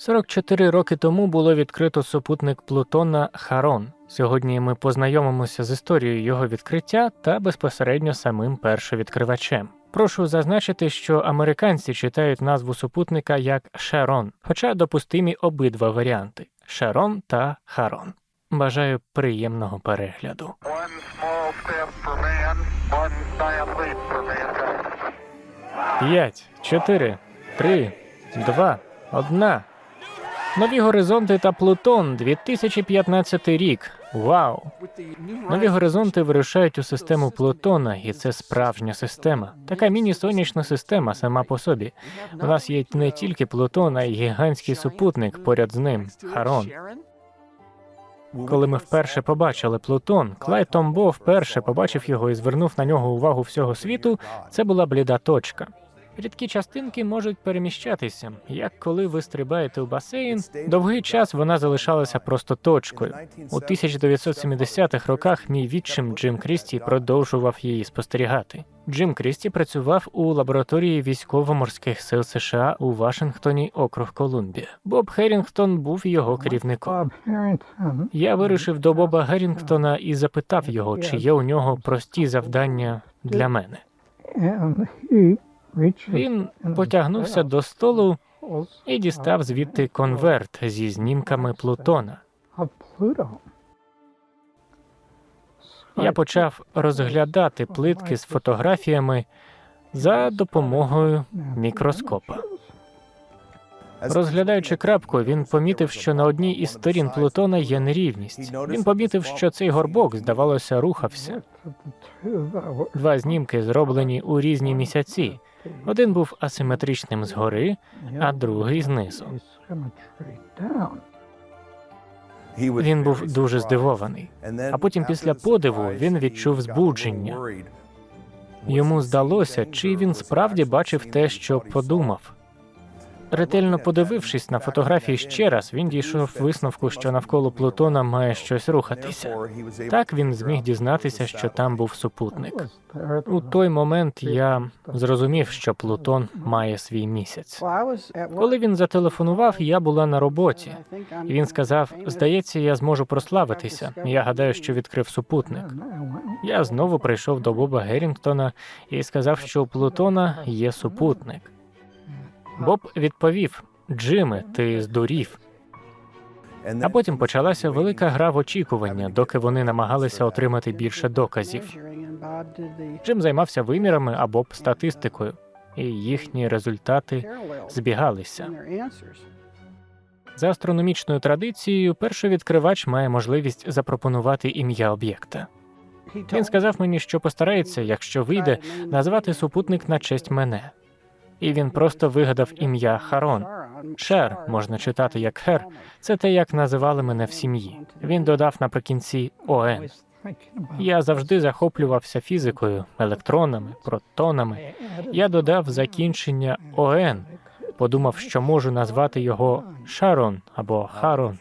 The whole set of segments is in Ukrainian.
44 роки тому було відкрито супутник Плутона Харон. Сьогодні ми познайомимося з історією його відкриття та безпосередньо самим першовідкривачем. Прошу зазначити, що американці читають назву супутника як Шерон, хоча допустимі обидва варіанти Шерон та Харон. Бажаю приємного перегляду. One small step for man, Нові горизонти та Плутон 2015 рік. Вау! Нові горизонти вирушають у систему Плутона, і це справжня система. Така міні-сонячна система сама по собі. У нас є не тільки Плутон, а й гігантський супутник поряд з ним Харон. Коли ми вперше побачили Плутон, Клайд Томбо вперше побачив його і звернув на нього увагу всього світу. Це була бліда точка. Рідкі частинки можуть переміщатися, як коли ви стрибаєте у басейн. Довгий час вона залишалася просто точкою. У 1970-х роках мій відчим Джим Крісті продовжував її спостерігати. Джим Крісті працював у лабораторії військово-морських сил США у Вашингтоні, округ Колумбія. Боб Херінгтон був його керівником. Я вирушив до Боба Герінгтона і запитав його, чи є у нього прості завдання для мене. Він потягнувся до столу і дістав звідти конверт зі знімками Плутона. Я почав розглядати плитки з фотографіями за допомогою мікроскопа. Розглядаючи крапку, він помітив, що на одній із сторін Плутона є нерівність. Він помітив, що цей горбок, здавалося, рухався. Два знімки зроблені у різні місяці. Один був асиметричним згори, а другий знизу. Він був дуже здивований. А потім після подиву він відчув збудження. Йому здалося, чи він справді бачив те, що подумав. Ретельно подивившись на фотографії ще раз, він дійшов висновку, що навколо Плутона має щось рухатися. Так він зміг дізнатися, що там був супутник. У той момент я зрозумів, що Плутон має свій місяць. Коли він зателефонував, я була на роботі. Він сказав: Здається, я зможу прославитися. Я гадаю, що відкрив супутник. Я знову прийшов до Боба Герінгтона і сказав, що у Плутона є супутник. Боб відповів: Джиме, ти здурів. А потім почалася велика гра в очікування, доки вони намагалися отримати більше доказів. Джим займався вимірами а Боб статистикою, і їхні результати збігалися. За астрономічною традицією, першовідкривач має можливість запропонувати ім'я об'єкта. Він сказав мені, що постарається, якщо вийде, назвати супутник на честь мене. І він просто вигадав ім'я Харон. Шер можна читати як Хер. Це те, як називали мене в сім'ї. Він додав наприкінці ОН. Я завжди захоплювався фізикою, електронами, протонами. Я додав закінчення ОН, подумав, що можу назвати його Шарон або Харон.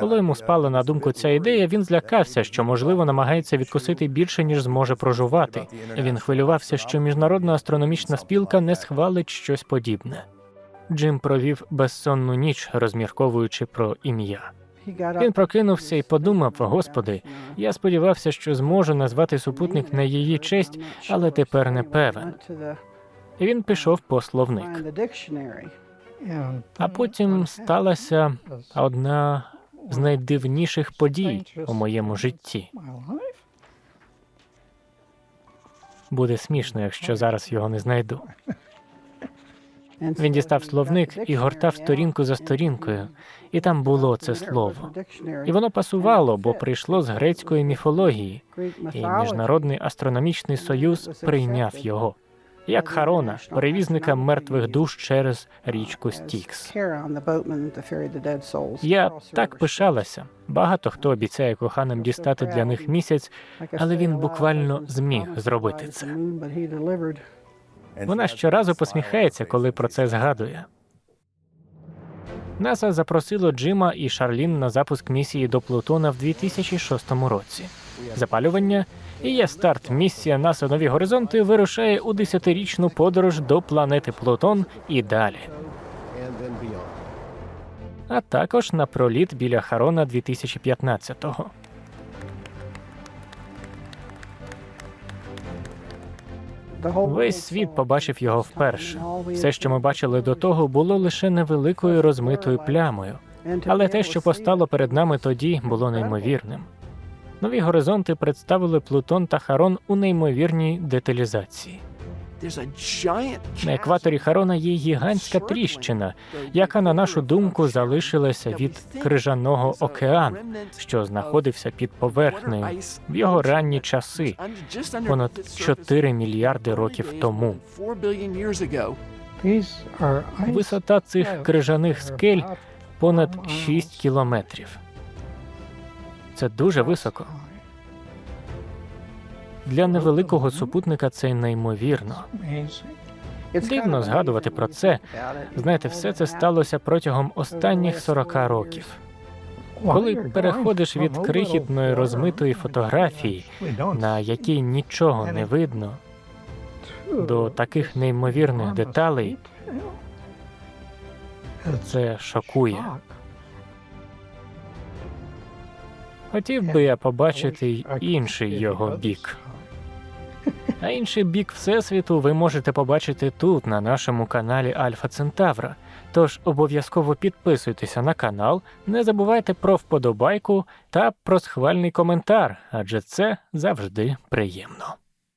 Коли йому спала на думку ця ідея, він злякався, що можливо намагається відкусити більше, ніж зможе прожувати. Він хвилювався, що міжнародна астрономічна спілка не схвалить щось подібне. Джим провів безсонну ніч, розмірковуючи про ім'я. Він прокинувся і подумав: Господи, я сподівався, що зможу назвати супутник на її честь, але тепер не певен. І він пішов по словник. А потім сталася одна з найдивніших подій у моєму житті. Буде смішно, якщо зараз його не знайду. Він дістав словник і гортав сторінку за сторінкою, і там було це слово. І воно пасувало, бо прийшло з грецької міфології, і Міжнародний астрономічний союз прийняв його як Харона, перевізника мертвих душ через річку Стікс. Я так пишалася. Багато хто обіцяє коханим дістати для них місяць, але він буквально зміг зробити це. Вона щоразу посміхається, коли про це згадує. НАСА запросило Джима і Шарлін на запуск місії до Плутона в 2006 році. Запалювання і є старт. Місія НАСА Нові Горизонти вирушає у десятирічну подорож до планети Плутон і далі. а також на проліт біля Харона 2015-го. Весь світ побачив його вперше. Все, що ми бачили до того, було лише невеликою розмитою плямою. Але те, що постало перед нами тоді, було неймовірним. Нові горизонти представили Плутон та Харон у неймовірній деталізації. На екваторі Харона є гігантська тріщина, яка, на нашу думку, залишилася від крижаного океану, що знаходився під поверхнею в його ранні часи, понад 4 мільярди років тому. Висота цих крижаних скель понад four 6 кілометрів. Це дуже високо. Для невеликого супутника це неймовірно. Дивно згадувати про це. Знаєте, все це сталося протягом останніх 40 років. Коли переходиш від крихітної розмитої фотографії, на якій нічого не видно, до таких неймовірних деталей, це шокує. Хотів би я побачити й інший його бік. А інший бік Всесвіту ви можете побачити тут, на нашому каналі Альфа Центавра. Тож обов'язково підписуйтеся на канал, не забувайте про вподобайку та про схвальний коментар, адже це завжди приємно.